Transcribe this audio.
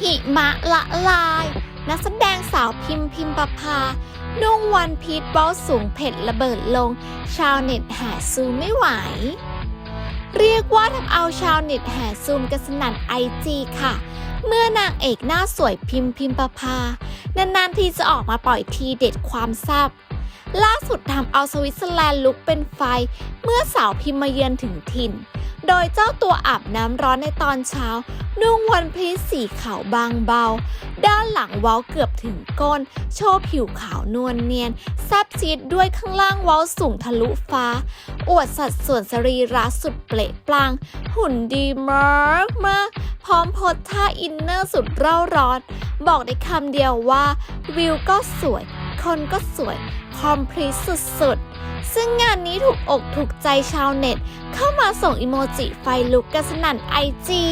หิมะละลาย นักแสดงสาวพิมพิมประภานุ่งวันพีชบ้าสูงเผ็ดระเบิดลง ชาวเน็ตแห่ซูมไม่ไหว เรียกว่าทำเอาชาวเน็ตแห่ซูมกันสนั่นไอจีค่ะ เมื่อนางเอกหน้าสวยพิมพิมประภานานๆทีจะออกมาปล่อยทีเด็ดความแซ่บล่าสุดทำเอาสวิตเซอร์แลนด์ลุกเป็นไฟ เมื่อสาวพิมมาเยือนถึงถิ่น โดยเจ้าตัวอาบน้ำร้อนในตอนเช้า นุ่งวันพีชสีขาวบางเบา ด้านหลังเว้าเกือบถึงก้น โชว์ผิวขาวนวลเนียน แซบซีดด้วยข้างล่างเว้าสูงทะลุฟ้า อวดสัดส่วนสรีระสุดเปล่งปลัง หุ่นดีมากมากพร้อมโพสท่าอินเนอร์สุดเร่าร้อน บอกได้คำเดียวว่า วิวก็สวย คนก็สวย คอมพลีสุดๆ ซึ่งงานนี้ถูกอกถูกใจชาวเน็ต เข้ามาส่งอิโมจิไฟลุกกระสนั่นไอจี